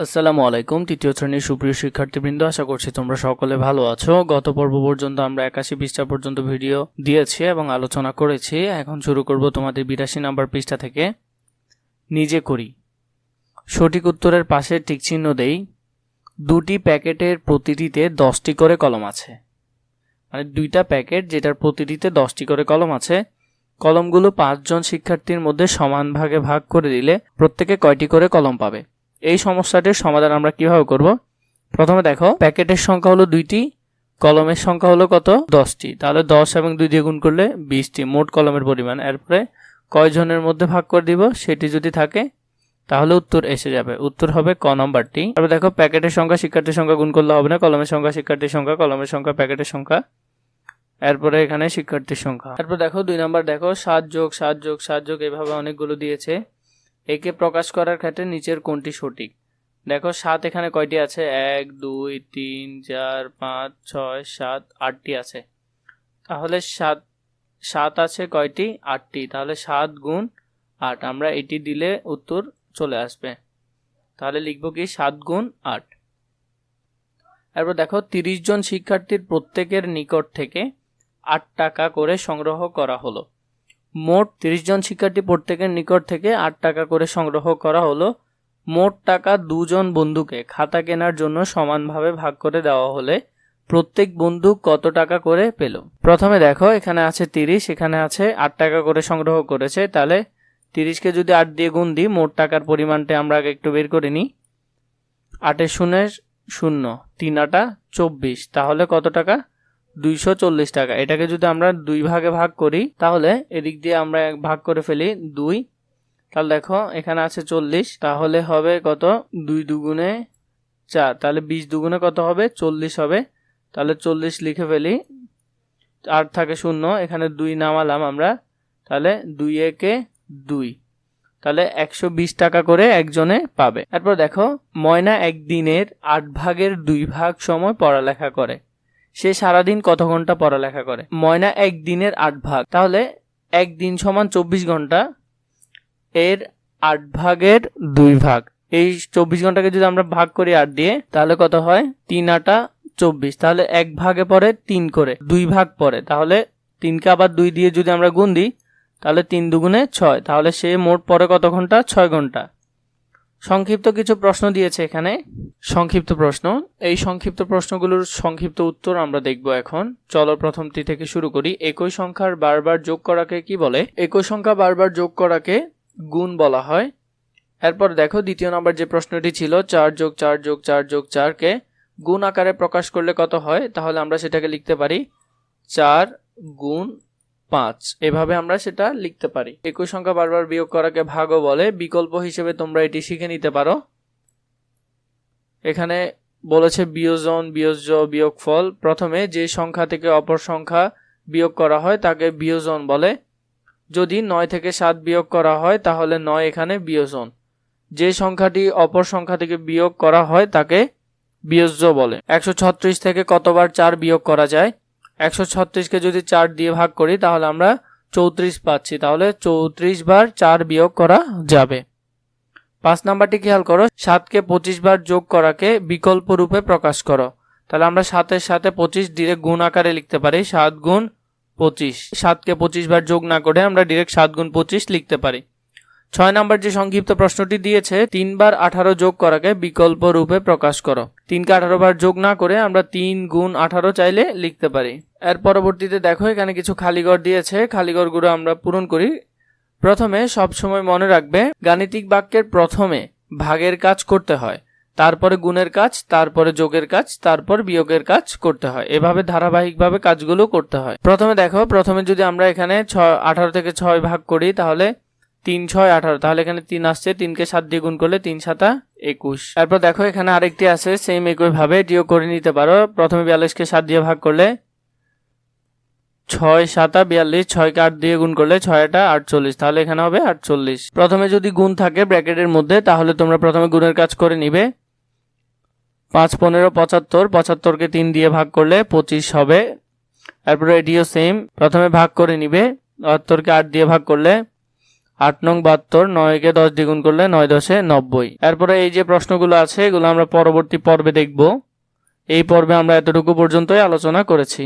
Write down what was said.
আসসালামু আলাইকুম, তৃতীয় শ্রেণির সুপ্রিয় শিক্ষার্থীবৃন্দ, আশা করছি তোমরা সকলে ভালো আছো। গত পর্ব পর্যন্ত আমরা একাশি পৃষ্ঠা পর্যন্ত ভিডিও দিয়েছি এবং আলোচনা করেছি। এখন শুরু করব তোমাদের বিরাশি নাম্বার পৃষ্ঠা থেকে। নিজে করি। সঠিক উত্তরের পাশে টিক চিহ্ন দেই। দুটি প্যাকেটের প্রতিটিতে দশটি করে কলম আছে। মানে দুইটা প্যাকেট যেটার প্রতিটিতে দশটি করে কলম আছে। কলমগুলো পাঁচজন শিক্ষার্থীর মধ্যে সমান ভাগে ভাগ করে দিলে প্রত্যেকে কয়টি করে কলম পাবে? এই সমস্যাটির সমাধান আমরা কীভাবে করব? প্রথমে দেখো, প্যাকেটের সংখ্যা হলো দুইটি, কলমের সংখ্যা হলো কত? দশটি। তাহলে দশ এবং দুই দিয়ে গুণ করলে বিশটি, মোট কলমের পরিমাণ। এরপরে কয়জনের মধ্যে ভাগ করে দিব? সেটি যদি থাকে, তাহলে উত্তর এসে যাবে। উত্তর হবে ক নম্বরটি। তারপর দেখো, প্যাকেটের সংখ্যা, শিক্ষার্থীর সংখ্যা গুণ করলে হবে না। কলমের সংখ্যা, শিক্ষার্থীর সংখ্যা, কলমের সংখ্যা, প্যাকেটের সংখ্যা। এরপরে এখানে শিক্ষার্থীর সংখ্যা। তারপর দেখো, দুই নম্বর দেখো, সাত যোগ সাত যোগ সাত যোগ, এভাবে অনেকগুলো দিয়েছে। একে প্রকাশ করার ক্ষেত্রে নিচের কোনটি সঠিক? দেখো, সাত এখানে কয়টি আছে? এক, দুই, তিন, চার, পাঁচ, ছয়, সাত, আটটি আছে। তাহলে সাত সাত আছে কয়টি? আটটি। তাহলে সাত গুণ আট। আমরা এটি দিলে উত্তর চলে আসবে। তাহলে লিখব কি? সাত গুণ আট। এরপর দেখো, তিরিশ জন শিক্ষার্থীর প্রত্যেকের নিকট থেকে আট টাকা করে সংগ্রহ করা হলো। মোট তিরিশ জন শিক্ষার্থী প্রত্যেকের নিকট থেকে আট টাকা করে সংগ্রহ করা হলো। মোট টাকা দুজন বন্ধুকে খাতা কেনার জন্য সমানভাবে ভাগ করে দেওয়া হলে প্রত্যেক বন্ধু কত টাকা করে পেল? প্রথমে দেখো, এখানে আছে তিরিশ, এখানে আছে আট টাকা করে সংগ্রহ করেছে। তাহলে তিরিশকে যদি আট দিয়ে গুণ দিই, মোট টাকার পরিমাণটা আমরা আগে একটু বের করে নিই। আটের শূন্যের শূন্য, তিন আটা চব্বিশ, তাহলে কত টাকা? দুইশো চল্লিশ টাকা। এটাকে যদি আমরা দুই ভাগে ভাগ করি, তাহলে এদিক দিয়ে আমরা ভাগ করে ফেলি দুই। তাহলে দেখো, এখানে আছে চল্লিশ। তাহলে হবে কত? দুই দুগুণে চার। তাহলে বিশ দুগুণে কত হবে? চল্লিশ হবে। তাহলে চল্লিশ লিখে ফেলি। আর থাকে শূন্য, এখানে দুই নামালাম আমরা। তাহলে দুই একে দুই। তাহলে একশো বিশ টাকা করে একজনে পাবে। তারপর দেখো, ময়না একদিনের আট ভাগের দুই ভাগ সময় পড়ালেখা করে। সে সারাদিন কত ঘণ্টা পড়ালেখা করে? ময়না একদিনের আট ভাগ। তাহলে একদিন সমান চব্বিশ ঘণ্টা, এর আট ভাগের দুই ভাগ। এই চব্বিশ ঘন্টাকে যদি আমরা ভাগ করি আট দিয়ে, তাহলে কত হয়? তিন আটা চব্বিশ। তাহলে এক ভাগে পরে তিন করে, দুই ভাগ পরে তাহলে তিনকে আবার দুই দিয়ে যদি আমরা গুণ দিই, তাহলে তিন দুগুণে ছয়। তাহলে সে মোট পরে কত ঘণ্টা? ছয় ঘণ্টা। সংক্ষিপ্ত কিছু প্রশ্ন দিয়েছে এখানে। সংক্ষিপ্ত প্রশ্ন। এই সংক্ষিপ্ত প্রশ্নগুলোর সংক্ষিপ্ত উত্তর আমরা দেখব এখন। চলো প্রথমটি থেকে শুরু করি। একই সংখ্যার বারবার যোগ করাকে কি বলে? একই সংখ্যা বারবার যোগ করাকে গুণ বলা হয়। এরপর দেখো, দ্বিতীয় নম্বর যে প্রশ্নটি ছিল, চার যোগ চার যোগ চার যোগ চারকে গুণ আকারে প্রকাশ করলে কত হয়? তাহলে আমরা সেটাকে লিখতে পারি চার গুণ পাঁচ। এভাবে আমরা সেটা লিখতে পারি। একই সংখ্যা বারবার বিয়োগ করাকে ভাগও বলে। বিকল্প হিসেবে তোমরা এটি শিখে নিতে পারো। এখানে বলেছে বিয়োজন, বিয়োজ্য, বিয়োগফল। প্রথমে যে সংখ্যা থেকে অপর সংখ্যা বিয়োগ করা হয় তাকে বিয়োজন বলে। যদি নয় থেকে সাত বিয়োগ করা হয় তাহলে নয় এখানে বিয়োজন। যে সংখ্যাটি অপর সংখ্যা থেকে বিয়োগ করা হয় তাকে বিয়োজ্য বলে। একশো ছত্রিশ থেকে কতবার চার বিয়োগ করা যায়? একশো ছত্রিশকে যদি চার দিয়ে ভাগ করি, তাহলে আমরা চৌত্রিশ পাচ্ছি। তাহলে চৌত্রিশ বার চার বিয়োগ করা যাবে। পাঁচ নাম্বারটি খেয়াল করো? সাতকে পঁচিশ বার যোগ করাকে বিকল্প রূপে প্রকাশ করো। তাহলে আমরা সাতের সাথে পঁচিশ ডিরেক্ট গুণ আকারে লিখতে পারি, সাত গুণ পঁচিশ। সাতকে পঁচিশ বার যোগ না করে আমরা ডিরেক্ট সাত গুণ পঁচিশ লিখতে পারি। ছয় নাম্বার যে সংক্ষিপ্ত প্রশ্নটি দিয়েছে, তিনবার আঠারো যোগ করাকে বিকল্প রূপে প্রকাশ করো। তিনকে আঠারো বার যোগ না করে আমরা তিন গুণ আঠারো চাইলে লিখতে পারি। এর পরবর্তীতে দেখো, এখানে কিছু খালিঘর দিয়েছে। খালিঘরগুলো আমরা পূরণ করি। প্রথমে, সবসময় মনে রাখবে, গাণিতিক বাক্যের প্রথমে ভাগের কাজ করতে হয়। তারপরে গুণের কাজ, তারপরে যোগের কাজ, তারপর বিয়োগের কাজ করতে হয়। এভাবে ধারাবাহিকভাবে কাজগুলো করতে হয়। প্রথমে দেখো, প্রথমে যদি আমরা এখানে ছয় আঠারো থেকে ছয় ভাগ করি, তাহলে তিন ছয় আঠারো। তাহলে এখানে তিন আসছে, তিনকে সাত দিয়ে গুণ করলে তিন সাতা একুশ। তারপর দেখো এখানে আরেকটি আছে সেম একই ভাবে এটিও করে নিতে পারো। প্রথমে বিয়াল্লিশকে সাত দিয়ে ভাগ করলে ছয় সাতা, বিয়াল্লিশ, ছয়কে আট দিয়ে গুণ করলে ছয়টা আটচল্লিশ। তাহলে এখানে হবে আটচল্লিশ। প্রথমে যদি গুণ থাকে ব্র্যাকেটের মধ্যে, তাহলে তোমরা প্রথমে গুণের কাজ করে নিবে। পাঁচ, পনেরো, পঁচাত্তর, পঁচাত্তরকে তিন দিয়ে ভাগ করলে পঁচিশ হবে। তারপরে এটিও সেম প্রথমে ভাগ করে নিবে। বাহাত্তরকে আট দিয়ে ভাগ করলে আট নং বাহাত্তর, নয়কে দশ দ্বিগুণ করলে নয় দশে নব্বই। এরপরে এই যে প্রশ্নগুলো আছে, এগুলো আমরা পরবর্তী পর্বে দেখব। এই পর্বে আমরা এতটুকু পর্যন্তই আলোচনা করেছি।